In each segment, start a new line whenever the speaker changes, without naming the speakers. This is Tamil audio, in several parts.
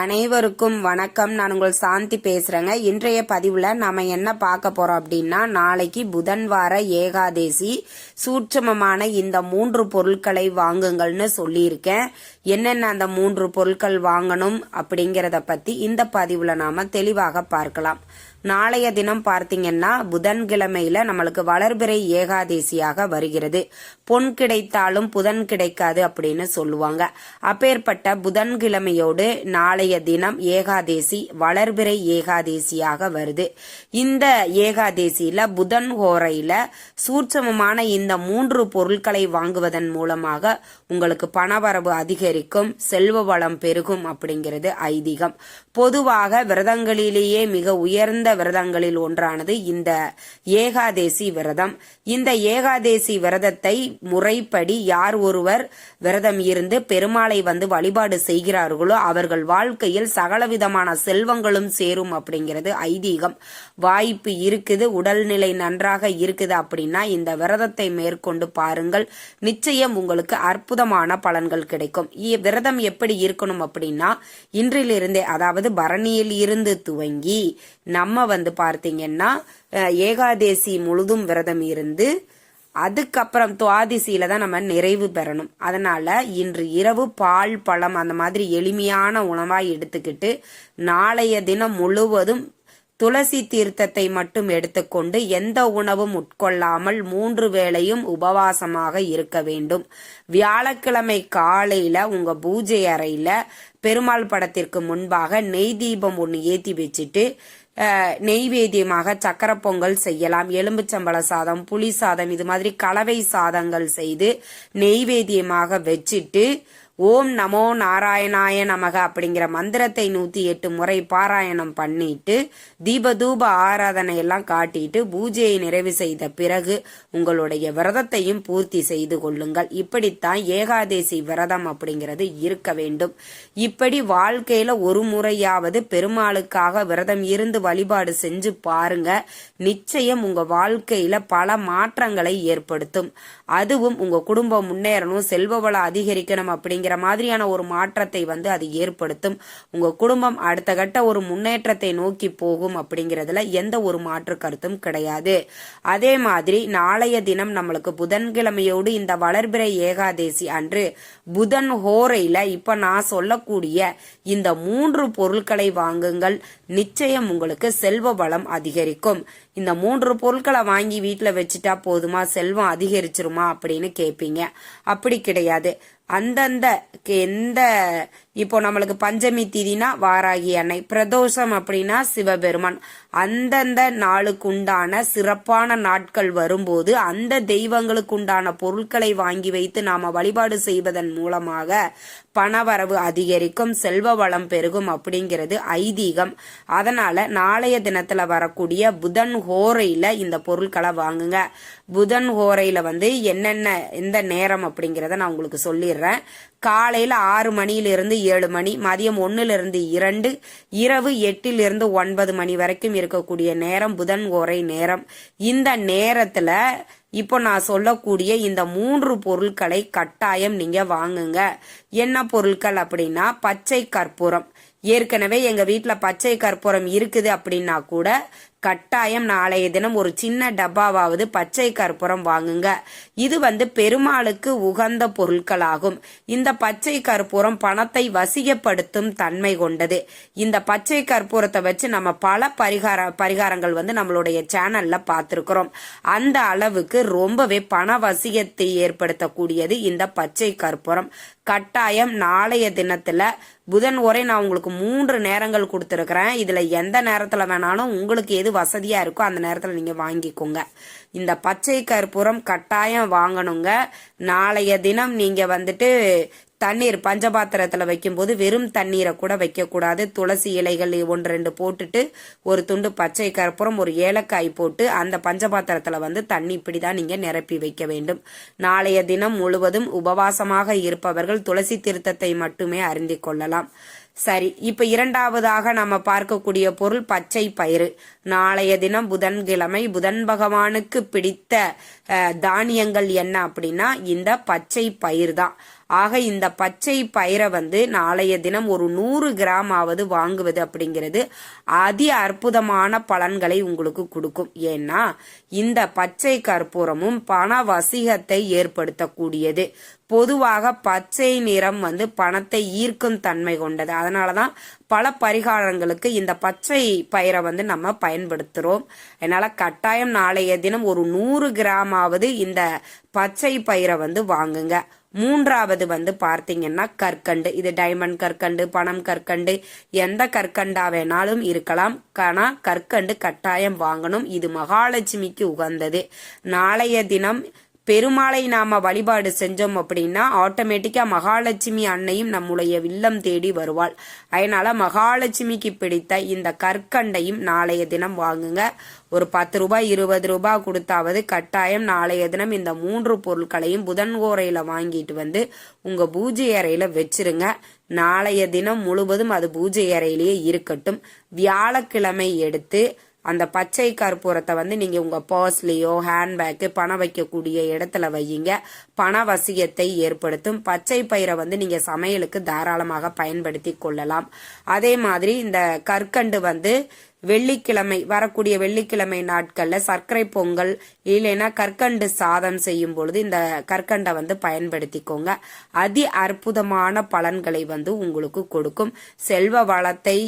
அனைவருக்கும் வணக்கம். நான் உங்கள் சாந்தி பேசுறேங்க. இன்றைய பதிவுல நாம என்ன பார்க்க போறோம் அப்படின்னா நாளைக்கு புதன் வார ஏகாதேசி சூட்சமமான இந்த மூன்று பொருட்களை வாங்குங்கள்னு சொல்லியிருக்கேன். என்னென்ன அந்த மூன்று பொருட்கள் வாங்கணும் அப்படிங்கறத பத்தி இந்த பதிவுல நாம தெளிவாக பார்க்கலாம். நாளைய தினம் பார்த்தீங்கன்னா புதன்கிழமையில நம்மளுக்கு வளர்பிறை ஏகாதேசியாக வருகிறது. பொன் கிடைத்தாலும் புதன் கிடைக்காது அப்படின்னு சொல்லுவாங்க. அப்பேற்பட்ட புதன்கிழமையோடு நாளைய தினம் ஏகாதேசி வளர்பிறை ஏகாதேசியாக வருது. இந்த ஏகாதேசியில புதன் ஹோரையில சூட்சமமான இந்த மூன்று பொருட்களை வாங்குவதன் மூலமாக உங்களுக்கு பணவரவு அதிகரிக்கும் செல்வ வளம் பெருகும் அப்படிங்கிறது ஐதீகம். பொதுவாக விரதங்களிலேயே மிக உயர்ந்த விரதங்களில் ஒன்றானது இந்த ஏகாதேசி விரதம். இந்த ஏகாதேசி விரதத்தை முறைப்படி யார் ஒருவர் விரதம் இருந்து பெருமாளை வந்து வழிபாடு செய்கிறார்களோ அவர்கள் வாழ்க்கையில் சகலவிதமான செல்வங்களும் சேரும் அப்படிங்கிறது ஐதீகம். வாய்ப்பு இருக்குது உடல்நிலை நன்றாக இருக்குது அப்படின்னா இந்த விரதத்தை மேற்கொண்டு பாருங்கள். நிச்சயம் உங்களுக்கு அற்புதமான பலன்கள் கிடைக்கும். இ- விரதம் எப்படி இருக்கணும் அப்படின்னா இன்றிலிருந்தே அதாவது பரணியில் இருந்து துவங்கி நம்ம வந்து பார்த்தீங்கன்னா ஏகாதேசி முழுதும் விரதம் இருந்து அதுக்கப்புறம் துவாதிசியில தான் நம்ம நிறைவு பெறணும். அதனால இன்று இரவு பால் பழம் அந்த மாதிரி எளிமையான உணவாய் எடுத்துக்கிட்டு நாளைய தினம் முழுவதும் துளசி தீர்த்தத்தை மட்டும் எடுத்துக்கொண்டு எந்த உணவும் உட்கொள்ளாமல் மூன்று வேளையும் உபவாசமாக இருக்க வேண்டும். வியாழக்கிழமை காலையில உங்க பூஜை அறையில பெருமாள் படத்திற்கு முன்பாக நெய் தீபம் ஒன்று ஏத்தி வச்சுட்டு அஹ், நெய்வேத்தியமாக சக்கரை பொங்கல் செய்யலாம் எலும்புச்சம்பழ சாதம் புளி சாதம் இது மாதிரி கலவை சாதங்கள் செய்து நெய்வேத்தியமாக வச்சுட்டு ஓம் நமோ நாராயணாய நமக அப்படிங்கிற மந்திரத்தை நூத்தி எட்டு முறை பாராயணம் பண்ணிட்டு தீபதூப ஆராதனை எல்லாம் காட்டிட்டு பூஜையை நிறைவு செய்த பிறகு உங்களுடைய விரதத்தையும் பூர்த்தி செய்து கொள்ளுங்கள். இப்படித்தான் ஏகாதேசி விரதம் அப்படிங்கிறது இருக்க வேண்டும். இப்படி வாழ்க்கையில ஒரு முறையாவது பெருமாளுக்காக விரதம் இருந்து வழிபாடு செஞ்சு பாருங்க. நிச்சயம் உங்க வாழ்க்கையில பல மாற்றங்களை ஏற்படுத்தும். அதுவும் உங்க குடும்பம் முன்னேறணும் செல்வ வளம் அதிகரிக்கணும் அப்படிங்கிற மாதிரியான ஒரு மாற்றத்தை வந்து அது ஏற்படுத்தும். உங்க குடும்பம் அடுத்த கட்ட ஒரு முன்னேற்றத்தை நோக்கி போகும் அப்படிங்கிறதுல எந்த ஒரு மாற்று கருத்தும் கிடையாது. அதே மாதிரி நாளைய தினம் நம்மளுக்கு புதன்கிழமையோடு இந்த வளர்பிறை ஏகாதேசி அன்று புதன் ஹோரையில இப்ப நான் சொல்லக்கூடிய இந்த மூன்று பொருட்களை வாங்குங்கள். நிச்சயம் உங்களுக்கு செல்வ வளம் அதிகரிக்கும். இந்த மூன்று பொருட்களை வாங்கி வீட்டில் வச்சுட்டா போதுமா? செல்வம் அதிகரிச்சிருமா? அப்படின்னு கேட்பீங்க அப்படி கிடையாது. அந்தந்த எந்த இப்போ நம்மளுக்கு பஞ்சமி திதினா வாராகி அன்னை. பிரதோஷம் அப்படின்னா சிவபெருமான். அந்தந்த நாளுக்கு உண்டான சிறப்பான நாட்கள் வரும்போது அந்த தெய்வங்களுக்கு உண்டான பொருட்களை வாங்கி வைத்து நாம வழிபாடு செய்வதன் மூலமாக பணவரவு அதிகரிக்கும் செல்வ வளம் பெருகும் அப்படிங்கிறது ஐதீகம். அதனால நாளைய தினத்துல வரக்கூடிய புதன் ஹோரையில இந்த பொருட்களை வாங்குங்க. புதன் ஹோரையில வந்து என்னென்ன எந்த நேரம் அப்படிங்கிறத நான் உங்களுக்கு சொல்லிடுறேன். காலையில ஆறு மணியிலிருந்து ஏழு மணி மதியம் ஒன்னிலிருந்து இரண்டு இரவு எட்டிலிருந்து ஒன்பது மணி வரைக்கும் இருக்கக்கூடிய நேரம் புதன் ஓரை நேரம். இந்த நேரத்துல இப்போ நான் சொல்லக்கூடிய இந்த மூன்று பொருட்களை கட்டாயம் நீங்க வாங்குங்க. என்ன பொருட்கள் அப்படின்னா பச்சை கற்பூரம். ஏற்கனவே எங்க வீட்டில் பச்சை கற்பூரம் இருக்குது அப்படின்னா கூட கட்டாயம் நாளைய தினம் ஒரு சின்ன டப்பாவாவது பச்சை கற்பூரம் வாங்குங்க. இது வந்து பெருமாளுக்கு உகந்த பொருட்களாகும். இந்த பச்சை கற்பூரம் பணத்தை வசியப்படுத்தும் தன்மை கொண்டது. இந்த பச்சை கற்பூரத்தை வச்சு நம்ம பல பரிகார பரிகாரங்கள் வந்து நம்மளுடைய சேனல்ல பார்த்துருக்கிறோம். அந்த அளவுக்கு ரொம்பவே பண வசியத்தை ஏற்படுத்தக்கூடியது இந்த பச்சை கற்பூரம். கட்டாயம் நாளைய தினத்துல புதன் வரை நான் உங்களுக்கு மூன்று நேரங்கள் கொடுத்துருக்கிறேன். இதுல எந்த நேரத்துல வேணாலும் உங்களுக்கு எது வசதியா இருக்கோ அந்த நேரத்துல நீங்க வாங்கிக்கோங்க. இந்த பச்சை கற்பூரம் கட்டாயம் வாங்கணுங்க. நாளைய தினம் நீங்க வந்துட்டு தண்ணீர் பஞ்சபாத்திரத்தில் வைக்கும்போது வெறும் தண்ணீரை கூட வைக்கக்கூடாது. துளசி இலைகள் ஒன்று ரெண்டு போட்டுட்டு ஒரு துண்டு பச்சை கற்பூரம் ஒரு ஏலக்காய் போட்டு அந்த பஞ்சபாத்திரத்தில் வந்து தண்ணி இப்படி தான் நீங்கள் நிரப்பி வைக்க வேண்டும். நாளைய தினம் முழுவதும் உபவாசமாக இருப்பவர்கள் துளசி திருத்தத்தை மட்டுமே அறிந்து கொள்ளலாம். சரி இப்ப இரண்டாவதாக நம்ம பார்க்கக்கூடிய பொருள் பச்சை பயிறு. நாளைய தினம் புதன்கிழமை புதன் பகவானுக்கு பிடித்த அஹ், தானியங்கள் என்ன அப்படின்னா இந்த பச்சை பயிர் தான் ஆக இந்த பச்சை பயிரை வந்து நாளைய தினம் ஒரு நூறு கிராம் ஆவது வாங்குவது அப்படிங்கிறது அதி அற்புதமான பலன்களை உங்களுக்கு கொடுக்கும். ஏன்னா இந்த பச்சை கற்பூரமும் பண வசிகத்தை ஏற்படுத்தக்கூடியது. பொதுவாக பச்சை நிறம் வந்து பணத்தை ஈர்க்கும் தன்மை கொண்டது. அதனாலதான் பல பரிகாரங்களுக்கு இந்த பச்சை பயிரை வந்து நம்ம பயன்படுத்துறோம். அதனால கட்டாயம் நாளைய தினம் ஒரு நூறு கிராமாவது இந்த பச்சை பயிரை வந்து வாங்குங்க. மூன்றாவது வந்து பார்த்தீங்கன்னா கற்கண்டு. இது டைமண்ட் கற்கண்டு பணம் கற்கண்டு எந்த கற்கண்டா வேணாலும் இருக்கலாம். ஆனா கற்கண்டு கட்டாயம் வாங்கணும். இது மகாலட்சுமிக்கு உகந்தது. நாளைய தினம் பெருமாளை நாம வழிபாடு செஞ்சோம் அப்படின்னா ஆட்டோமேட்டிக்கா மகாலட்சுமி அன்னையும் நம்முடைய இல்லம் தேடி வருவாள். அதனால மகாலட்சுமிக்கு பிடித்த இந்த கற்கண்டையும் நாளைய தினம் வாங்குங்க. ஒரு பத்து ரூபாய் இருபது ரூபாய் கொடுத்தாவது கட்டாயம் நாளைய தினம் இந்த மூன்று பொருட்களையும் புதன் கோரையில வாங்கிட்டு வந்து உங்க பூஜை அறையில வச்சிருங்க. நாளைய தினம் முழுவதும் அது பூஜை அறையிலேயே இருக்கட்டும். வியாழக்கிழமை எடுத்து அந்த பச்சை கற்பூரத்தை வந்து நீங்க உங்க பர்ஸ்லேயோ ஹேண்ட்பேக்கு பணம் வைக்கக்கூடிய இடத்துல வையுங்க. பண வசியத்தை ஏற்படுத்தும். பச்சை பயிரை வந்து நீங்க சமையலுக்கு தாராளமாக பயன்படுத்தி கொள்ளலாம். அதே மாதிரி இந்த கற்கண்டு வந்து வெள்ளிக்கிழமை வரக்கூடிய வெள்ளிக்கிழமை நாட்கள்ல சர்க்கரை பொங்கல் இல்லைன்னா கற்கண்டு சாதம் செய்யும் பொழுது இந்த கற்கண்டை வந்து பயன்படுத்திக்கோங்க. அதி அற்புதமான பலன்களை வந்து உங்களுக்கு கொடுக்கும். செல்வ வளத்தை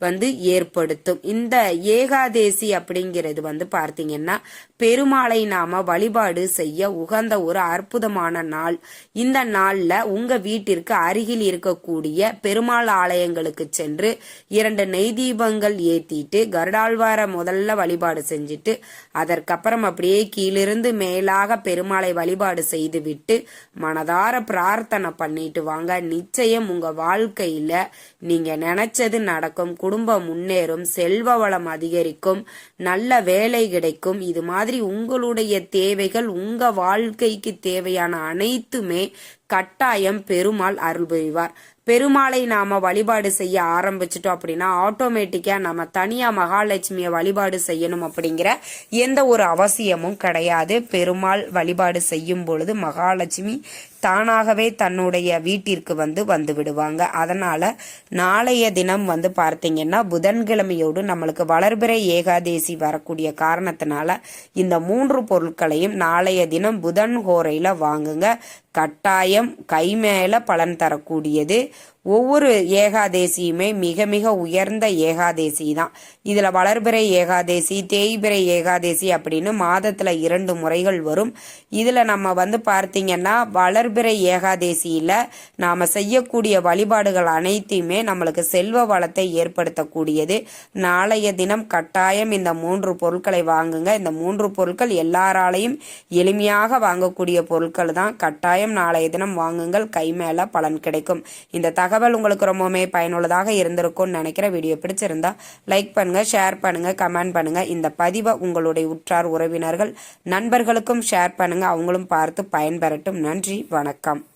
வந்து ஏற்படுத்தும். இந்த ஏகாதேசி அப்படிங்கிறது வந்து பார்த்தீங்கன்னா பெருமாளை நாம வழிபாடு செய்ய உகந்த ஒரு அற்புதமான நாள். இந்த நாள்ல உங்க வீட்டிற்கு அருகில் இருக்கக்கூடிய பெருமாள் ஆலயங்களுக்கு சென்று இரண்டு நெய் தீபங்கள் ஏத்திட்டு கருடாழ்வார முதல்ல வழிபாடு செஞ்சுட்டு அதற்கப்புறம் அப்படியே கீழிருந்து மேலாக பெருமாளை வழிபாடு செய்துவிட்டு மனதார பிரார்த்தனை பண்ணிட்டு வாங்க. நிச்சயம் உங்க வாழ்க்கையில நீங்க நினைச்சது நடக்கும். குடும்பம் முன்னேறும். செல்வ வளம் அதிகரிக்கும். நல்ல வேலை கிடைக்கும். இது மாதிரி உங்களுடைய தேவைகள் உங்க வாழ்க்கைக்கு தேவையான அனைத்துமே கட்டாயம் பெருமாள் அருள் புரிவார். பெருமாளை நாம வழிபாடு செய்ய ஆரம்பிச்சிட்டோம் அப்படின்னா ஆட்டோமேட்டிக்கா நம்ம தனியா மகாலட்சுமியை வழிபாடு செய்யணும் அப்படிங்கிற எந்த ஒரு அவசியமும் கிடையாது. பெருமாள் வழிபாடு செய்யும் பொழுது மகாலட்சுமி தானாகவே தன்னுடைய வீட்டிற்கு வந்து வந்து விடுவாங்க. அதனால நாளைய தினம் வந்து பார்த்தீங்கன்னா புதன்கிழமையோடு நம்மளுக்கு வளர்பிறை ஏகாதேசி வரக்கூடிய காரணத்தினால இந்த மூன்று பொருட்களையும் நாளைய தினம் புதன் கோரையில வாங்குங்க. கட்டாயம் கை மேல பலன் தரக்கூடியது. ஒவ்வொரு ஏகாதேசியுமே மிக மிக உயர்ந்த ஏகாதேசி தான். இதில் வளர்பிறை ஏகாதேசி தேய்பிறை ஏகாதேசி அப்படின்னு மாதத்தில் இரண்டு முறைகள் வரும். இதில் நம்ம வந்து பார்த்திங்கன்னா வளர்பிறை ஏகாதேசியில் நாம் செய்யக்கூடிய வழிபாடுகள் அனைத்தையுமே நம்மளுக்கு செல்வ வளத்தை ஏற்படுத்தக்கூடியது. நாளைய தினம் கட்டாயம் இந்த மூன்று பொருட்களை வாங்குங்க. இந்த மூன்று பொருட்கள் எல்லாராலையும் எளிமையாக வாங்கக்கூடிய பொருட்கள் தான். கட்டாயம் நாளைய தினம் வாங்குங்கள். கை மேல பலன் கிடைக்கும். இந்த தகவல் தகவல் உங்களுக்கு ரொம்பவுமே பயனுள்ளதாக இருந்திருக்கும்னு நினைக்கிற வீடியோ பிடிச்சிருந்தா லைக் பண்ணுங்க ஷேர் பண்ணுங்க கமெண்ட் பண்ணுங்க. இந்த பதிவை உங்களுடைய உற்றார் உறவினர்கள் நண்பர்களுக்கும் ஷேர் பண்ணுங்க. அவங்களும் பார்த்து பயன்பெறட்டும். நன்றி வணக்கம்.